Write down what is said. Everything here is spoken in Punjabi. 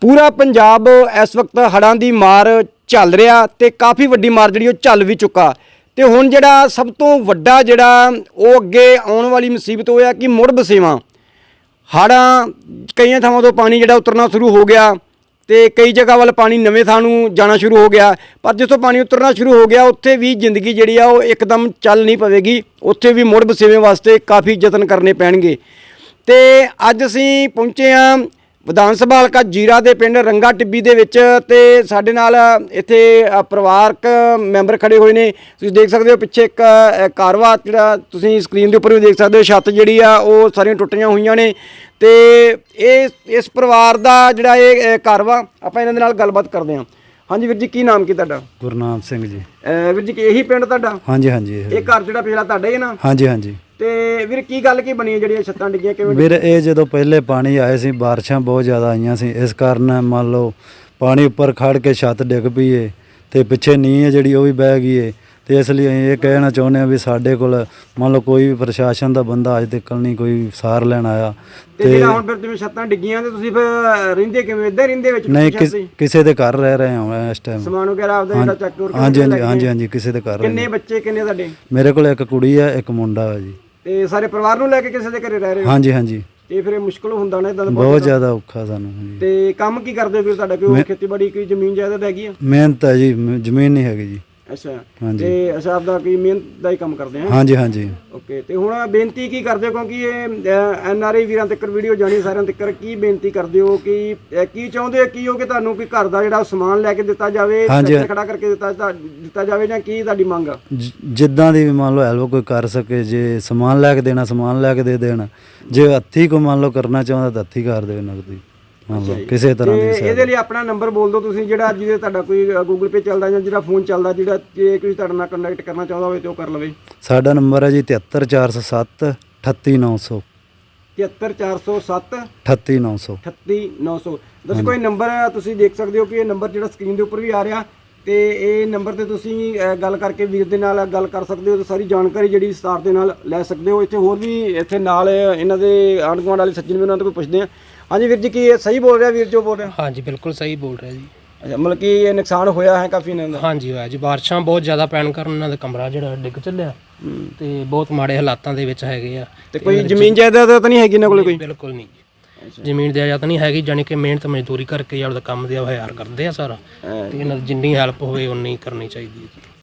ਪੂਰਾ ਪੰਜਾਬ ਇਸ ਵਕਤ ਹੜ੍ਹਾਂ ਦੀ ਮਾਰ ਝੱਲ ਰਿਹਾ ਤੇ ਕਾਫੀ ਵੱਡੀ ਮਾਰ ਜਿਹੜੀ ਉਹ ਝੱਲ ਵੀ ਚੁੱਕਾ। ਤੇ ਹੁਣ ਜਿਹੜਾ ਸਭ ਤੋਂ ਵੱਡਾ ਜਿਹੜਾ ਉਹ ਅੱਗੇ ਆਉਣ ਵਾਲੀ ਮੁਸੀਬਤ ਉਹ ਹੈ ਕਿ ਮੁੜ ਬਸੇਵਾਂ। ਹੜ੍ਹਾਂ ਕਈਆਂ ਥਾਵਾਂ ਤੋਂ ਪਾਣੀ ਜਿਹੜਾ ਉਤਰਨਾ ਸ਼ੁਰੂ ਹੋ ਗਿਆ ਤੇ ਕਈ ਜਗ੍ਹਾ ਵੱਲ ਪਾਣੀ ਨਵੇਂ ਥਾਂ ਨੂੰ ਜਾਣਾ ਸ਼ੁਰੂ ਹੋ ਗਿਆ। ਪਰ ਜਿੱਥੋਂ ਪਾਣੀ ਉਤਰਨਾ ਸ਼ੁਰੂ ਹੋ ਗਿਆ, ਉੱਥੇ ਵੀ ਜ਼ਿੰਦਗੀ ਜਿਹੜੀ ਆ ਉਹ ਇੱਕਦਮ ਚੱਲ ਨਹੀਂ ਪਵੇਗੀ। ਉੱਥੇ ਵੀ ਮੁੜ ਬਸੇਵੇਂ ਵਾਸਤੇ ਕਾਫੀ ਯਤਨ ਕਰਨੇ ਪੈਣਗੇ। ਤੇ ਅੱਜ ਅਸੀਂ ਪਹੁੰਚੇ ਹਾਂ ਵਿਧਾਨ ਸਭਾ ਹਲਕਾ ਜੀਰਾ ਦੇ ਪਿੰਡ ਰੰਗਾ ਟਿੱਬੀ ਦੇ ਵਿੱਚ ਤੇ ਸਾਡੇ ਨਾਲ ਇੱਥੇ ਪਰਿਵਾਰਕ ਮੈਂਬਰ ਖੜੇ ਹੋਏ ਨੇ। ਤੁਸੀਂ ਦੇਖ ਸਕਦੇ ਹੋ ਪਿੱਛੇ ਇੱਕ ਕਾਰਵਾ ਜਿਹੜਾ ਤੁਸੀਂ ਸਕਰੀਨ ਦੇ ਉੱਪਰ ਵੀ ਦੇਖ ਸਕਦੇ ਹੋ ਛੱਤ ਜਿਹੜੀ ਆ ਉਹ ਸਾਰੀਆਂ ਟੁੱਟੀਆਂ ਹੋਈਆਂ ਨੇ। ਤੇ ਇਹ ਇਸ ਪਰਿਵਾਰ ਦਾ ਜਿਹੜਾ ਇਹ ਅ, ਘਰ ਵਾ ਆਪਾਂ ਇਹਨਾਂ ਦੇ ਨਾਲ ਗੱਲਬਾਤ ਕਰਦੇ ਹਾਂ। ਹਾਂਜੀ ਵੀਰ ਜੀ ਕੀ ਨਾਮ ਕੀ ਤੁਹਾਡਾ? ਗੁਰਨਾਮ ਸਿੰਘ ਜੀ। ਵੀਰ ਜੀ ਕੀ ਇਹੀ ਪਿੰਡ ਤੁਹਾਡਾ? ਹਾਂਜੀ ਹਾਂਜੀ। ਇਹ- ਘਰ ਜਿਹੜਾ ਪਿਛਲਾ ਤੁਹਾਡਾ ਹੈ ਨਾ? ਹਾਂਜੀ ਹਾਂਜੀ। ਤੇ ਵੀਰ ਕੀ ਗੱਲ ਕੀ ਬਣੀ ਹੈ ਜਿਹੜੀਆਂ ਛੱਤਾਂ ਡਿੱਗੀਆਂ? ਕਿਵੇਂ ਵੀਰ ਇਹ ਜਦੋਂ ਪਹਿਲੇ ਪਾਣੀ ਆਏ ਸੀ ਬਾਰਿਸ਼ਾਂ ਬਹੁਤ ਜ਼ਿਆਦਾ ਆਈਆਂ ਸੀ। ਇਸ ਕਾਰਨ ਮੰਨ ਲਓ ਪਾਣੀ ਉੱਪਰ ਖੜ ਕੇ ਛੱਤ ਡਿੱਗ ਪਈ ਏ ਤੇ ਪਿੱਛੇ ਨੀਂਹ ਹੈ ਜਿਹੜੀ ਉਹ ਵੀ ਬਹਿ ਗਈ ਏ। ਤੇ ਇਸ ਲਈ ਅਸੀਂ ਇਹ ਕਹਿਣਾ ਚਾਹੁੰਦੇ ਹਾਂ ਵੀ ਸਾਡੇ ਕੋਲ ਮੰਨ ਲਓ ਕੋਈ ਵੀ ਪ੍ਰਸ਼ਾਸਨ ਦਾ ਬੰਦਾ ਅੱਜ ਤੱਕ ਨਹੀਂ ਕੋਈ ਸਾਰ ਲੈਣ ਆਇਆ। ਤੇ ਜਿਹੜਾ ਹੁਣ ਫਿਰ ਜਿਵੇਂ ਛੱਤਾਂ ਡਿੱਗੀਆਂ ਤੇ ਤੁਸੀਂ ਫਿਰ ਰਹਿੰਦੇ ਕਿਵੇਂ? ਇੱਧਰ ਰਹਿੰਦੇ ਵਿੱਚ ਨਹੀਂ ਕਿਸ- ਦੇ ਘਰ ਰਹਿ ਰਹੇ ਹਾਂ ਇਸ ਟਾਈਮ ਸਮਾਨ ਵਗੈਰਾ ਆਪਦਾ ਜਿਹੜਾ ਚੱਕ ਕੇ ਹਾਂਜੀ ਹਾਂਜੀ ਹਾਂਜੀ ਹਾਂਜੀ ਕਿਸੇ ਦੇ ਘਰ ਕਿੰਨੇ ਬੱਚੇ ਕਿੰਨੇ ਤੁਹਾਡੇ? ਮੇਰੇ ਕੋਲ ਇੱਕ ਕੁੜੀ ਹੈ ਇੱਕ ਮੁੰਡਾ ਹੈ ਜੀ। ਤੇ ਸਾਰੇ ਪਰਿਵਾਰ ਨੂੰ ਲੈ ਕੇ ਕਿਸੇ ਦੇ ਘਰੇ ਰਹਿ ਰਹੇ ਹੋ? ਹਾਂਜੀ ਹਾਂਜੀ। ਤੇ ਫਿਰ ਇਹ ਮੁਸ਼ਕਲ ਹੁੰਦਾ ਨਾ ਇਦਾਂ ਦਾ ਬਹੁਤ ਜ਼ਿਆਦਾ? ਔਖਾ ਸਾਨੂੰ ਹਾਂਜੀ। ਤੇ ਕੰਮ ਕੀ ਕਰਦੇ ਹੋ ਫਿਰ ਤੁਹਾਡਾ? ਕੋਈ ਖੇਤੀਬਾੜੀ ਕੋਈ ਜ਼ਮੀਨ ਜਾਇਦਾਦ ਹੈਗੀ ਆ? ਮਿਹਨਤ ਹੈ ਜੀ ਮ- ਜ਼ਮੀਨ ਨਹੀਂ ਹੈਗੀ ਜੀ। ਅੱਛਾ। ਹਾਂਜੀ। ਤੇ ਅੱਛਾ ਆਪਦਾ ਕੀ ਮਿਹਨਤ ਦਾ ਹੀ ਕੰਮ ਕਰਦੇ ਆ ਹਾਂਜੀ ਹਾਂਜੀ। ਓਕੇ ਤੇ ਹੁਣ ਬੇਨਤੀ ਕੀ ਕਰਦੇ ਹੋ? ਕਿਉਂਕਿ ਇਹ ਐਨ ਆਰ ਆਈ ਵੀਰਾਂ ਤੱਕ ਵੀਡੀਓ ਜਾਣੀ ਸਾਰਿਆਂ ਤੱਕ ਕੀ ਬੇਨਤੀ ਕਰਦੇ ਹੋ ਕਿ ਅਹ, ਕੀ ਚਾਹੁੰਦੇ ਹੋ ਕੀ ਹੋ ਕਿ ਤੁਹਾਨੂੰ ਕੋਈ ਘਰ ਦਾ ਜਿਹੜਾ ਸਮਾਨ ਲੈ ਕੇ ਦਿੱਤਾ ਜਾਵੇ ਹਾਂਜੀ। ਖੜਾ ਕਰਕੇ ਦਿੱਤਾ ਦਿੱਤਾ ਜਾਵੇ ਜਾਂ ਕੀ ਤੁਹਾਡੀ ਮੰਗ ਆ? ਜ- ਜਿੱਦਾਂ ਦੀ ਵੀ ਮੰਨ ਲਓ ਹੈਲਪ ਕੋਈ ਕਰ ਸਕੇ ਜੇ ਸਮਾਨ ਲੈ ਕੇ ਦੇਣਾ ਸਮਾਨ ਲੈ ਕੇ ਦੇ ਦੇਣ ਜੇ ਹੱਥੀ ਕੋ ਮੰਨ ਲਓ ਕਰਨਾ ਚਾਹੁੰਦਾ ਤਾਂ ਹੱਥੀ ਕਰ ਦੇਵੇ ਨਗਦੀ ਕਿਸੇ ਤਰ੍ਹਾਂ ਦੀ ਤੇ। ਇਹਦੇ ਲਈ ਆਪਣਾ ਨੰਬਰ ਬੋਲ ਦਿਓ ਤੁਸੀਂ ਜਿਹੜਾ ਜਿਹਦੇ ਤੁਹਾਡਾ ਕੋਈ ਗੂਗਲ ਪੇ ਚੱਲਦਾ ਜਾਂ ਜਿਹੜਾ ਫੋਨ ਚੱਲਦਾ ਜਿਹੜਾ ਜੇ ਕੋਈ ਤੁਹਾਡੇ ਨਾਲ ਕੰਟੈਕਟ ਕਰਨਾ ਚਾਹੁੰਦਾ ਹੋਵੇ ਤੇ ਉਹ ਕਰ ਲਵੇ। ਸਾਡਾ ਨੰਬਰ ਹੈ ਜੀ 73407 38900 73407 38900 38900 ਦੱਸੋ ਕੋਈ ਨੰਬਰ ਤੁਸੀਂ ਦੇਖ ਸਕਦੇ ਹੋ ਕਿ ਇਹ ਨੰਬਰ ਜਿਹੜਾ ਸਕਰੀਨ ਦੇ ਉੱਪਰ ਵੀ ਆ ਰਿਹਾ ਤੇ ਇਹ ਨੰਬਰ ਤੇ ਤੁਸੀਂ ਗੱਲ ਕਰਕੇ ਵੀਰ ਦੇ ਨਾਲ ਗੱਲ ਕਰ ਸਕਦੇ ਹੋ ਤੇ ਸਾਰੀ ਜਾਣਕਾਰੀ ਜਿਹੜੀ ਵਿਸਤਾਰ ਦੇ ਨਾਲ ਲੈ ਸਕਦੇ ਹੋ। ਇੱਥੇ ਹੋਰ ਵੀ ਇੱਥੇ ਨਾਲ ਇਹਨਾਂ ਦੇ ਆਂਢ ਗੁਆਂਢ ਵਾਲੇ ਸੱਜਣ ਵੀ ਉਹਨਾਂ ਤੋਂ ਕੋਈ ਪੁੱਛਦੇ ਆ। ਹਾਂਜੀ ਵੀਰ ਜੀ ਕੀ ਇਹ ਸਹੀ ਬੋਲ ਰਿਹਾ ਵੀਰ ਜੋ ਬੋਲ ਰਿਹਾ? ਹਾਂਜੀ ਬਿਲਕੁਲ ਸਹੀ ਬੋਲ ਰਿਹਾ ਜੀ। ਅੱਛਾ ਮਤਲਬ ਕਿ ਇਹ ਨੁਕਸਾਨ ਹੋਇਆ ਹੈ ਕਾਫੀ ਇਹਨਾਂ ਦਾ? ਹਾਂਜੀ ਹੋਇਆ ਜੀ। ਬਾਰਿਸ਼ਾਂ ਬਹੁਤ ਜ਼ਿਆਦਾ ਪੈਣ ਕਾਰਨ ਉਹਨਾਂ ਦਾ ਕਮਰਾ ਜਿਹੜਾ ਡਿੱਗ ਚੱਲਿਆ। ਤੇ ਬਹੁਤ ਮਾੜੇ ਹਾਲਾਤਾਂ ਦੇ ਵਿੱਚ ਹੈਗੇ ਆ। ਤੇ ਕੋਈ ਜ਼ਮੀਨ ਜਾਇਦਾਦ ਤਾਂ ਨਹੀਂ ਹੈਗੀ ਇਹਨਾਂ ਕੋਲੇ ਕੋਈ? ਬਿਲਕੁਲ ਨਹੀਂ। ਜ਼ਮੀਨ ਦੇ ਆਜਾਤ ਨਹੀਂ ਹੈਗੀ ਜਾਨੀ ਕਿ ਮਿਹਨਤ ਮਜ਼ਦੂਰੀ ਕਰਕੇ ਆਪਦਾ ਕੰਮ ਦੇ ਵਿਹਾਰ ਕਰਦੇ ਆ ਸਾਰਾ। ਤੇ ਇਹਨਾਂ ਦੀ ਜਿੰਨੀ ਹੈਲਪ ਹੋਵੇ ਉਨੀ ਕਰਨੀ ਚਾਹੀਦੀ ਹੈ